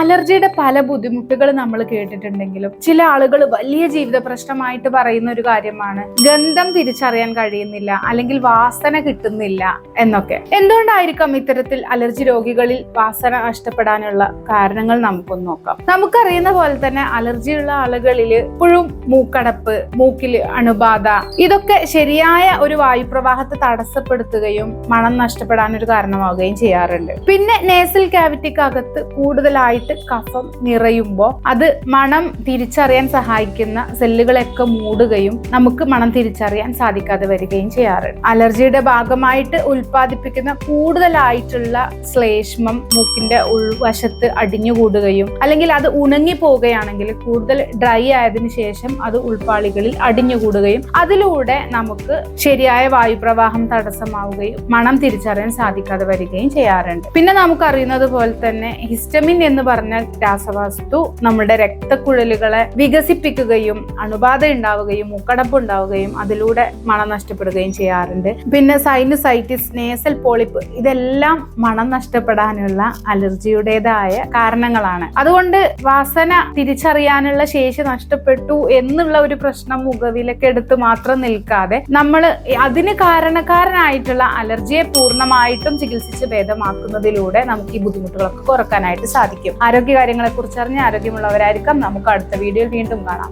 അലർജിയുടെ പല ബുദ്ധിമുട്ടുകൾ നമ്മൾ കേട്ടിട്ടുണ്ടെങ്കിലും ചില ആളുകൾ വലിയ ജീവിത പ്രശ്നമായിട്ട് പറയുന്ന ഒരു കാര്യമാണ് ഗന്ധം തിരിച്ചറിയാൻ കഴിയുന്നില്ല അല്ലെങ്കിൽ വാസന കിട്ടുന്നില്ല എന്നൊക്കെ. എന്തുകൊണ്ടായിരിക്കാം ഇത്തരത്തിൽ അലർജി രോഗികളിൽ വാസന നഷ്ടപ്പെടാനുള്ള കാരണങ്ങൾ നമുക്കൊന്ന് നോക്കാം. നമുക്കറിയുന്ന പോലെ തന്നെ അലർജിയുള്ള ആളുകളിൽ എപ്പോഴും മൂക്കടപ്പ് മൂക്കിൽ അണുബാധ ഇതൊക്കെ ശരിയായ ഒരു വായുപ്രവാഹത്തെ തടസ്സപ്പെടുത്തുകയും മണം നഷ്ടപ്പെടാൻ ഒരു കാരണമാവുകയും ചെയ്യാറുണ്ട്. പിന്നെ നേസൽ ക്യാവിറ്റിക്കകത്ത് കൂടുതലായിട്ട് കഫം നിറയുമ്പോൾ അത് മണം തിരിച്ചറിയാൻ സഹായിക്കുന്ന സെല്ലുകളെയൊക്കെ മൂടുകയും നമുക്ക് മണം തിരിച്ചറിയാൻ സാധിക്കാതെ വരികയും ചെയ്യാറുണ്ട് അലർജിയുടെ ഭാഗമായിട്ട് ഉൽപ്പാദിപ്പിക്കുന്ന കൂടുതലായിട്ടുള്ള ശ്ലേഷ്മം മൂക്കിന്റെ ഉൾവശത്ത് അടിഞ്ഞുകൂടുകയും അല്ലെങ്കിൽ അത് ഉണങ്ങി പോവുകയാണെങ്കിൽ കൂടുതൽ ഡ്രൈ ആയതിനു ശേഷം അത് ഉൾപ്പാളികളിൽ അടിഞ്ഞുകൂടുകയും അതിലൂടെ നമുക്ക് ശരിയായ വായുപ്രവാഹം തടസ്സമാവുകയും മണം തിരിച്ചറിയാൻ സാധിക്കാതെ വരികയും ചെയ്യാറുണ്ട്. പിന്നെ നമുക്ക് അറിയുന്നത് പോലെ തന്നെ ഹിസ്റ്റമിൻ എന്ന് പറഞ്ഞ രാസവസ്തു നമ്മുടെ രക്തക്കുഴലുകളെ വികസിപ്പിക്കുകയും അണുബാധ ഉണ്ടാവുകയും മുക്കടപ്പ് ഉണ്ടാവുകയും അതിലൂടെ മണം നഷ്ടപ്പെടുകയും ചെയ്യാറുണ്ട്. പിന്നെ സൈനുസൈറ്റിസ് നേസൽ പോളിപ്പ് ഇതെല്ലാം മണം നഷ്ടപ്പെടാനുള്ള അലർജിയുടേതായ കാരണങ്ങളാണ്. അതുകൊണ്ട് വാസന തിരിച്ചറിയാനുള്ള ശേഷി നഷ്ടപ്പെട്ടു എന്നുള്ള ഒരു പ്രശ്നം മുഖവിലൊക്കെ എടുത്ത് മാത്രം നിൽക്കാതെ നമ്മൾ അതിന് കാരണക്കാരനായിട്ടുള്ള അലർജിയെ പൂർണമായിട്ടും ചികിത്സിച്ച് ഭേദമാക്കുന്നതിലൂടെ നമുക്ക് ഈ ബുദ്ധിമുട്ടുകളൊക്കെ കുറക്കാനായിട്ട് സാധിക്കും. ആരോഗ്യ കാര്യങ്ങളെ കുറിച്ച് അറിഞ്ഞ് ആരോഗ്യമുള്ളവരായിരിക്കാം. നമുക്ക് അടുത്ത വീഡിയോയിൽ വീണ്ടും കാണാം.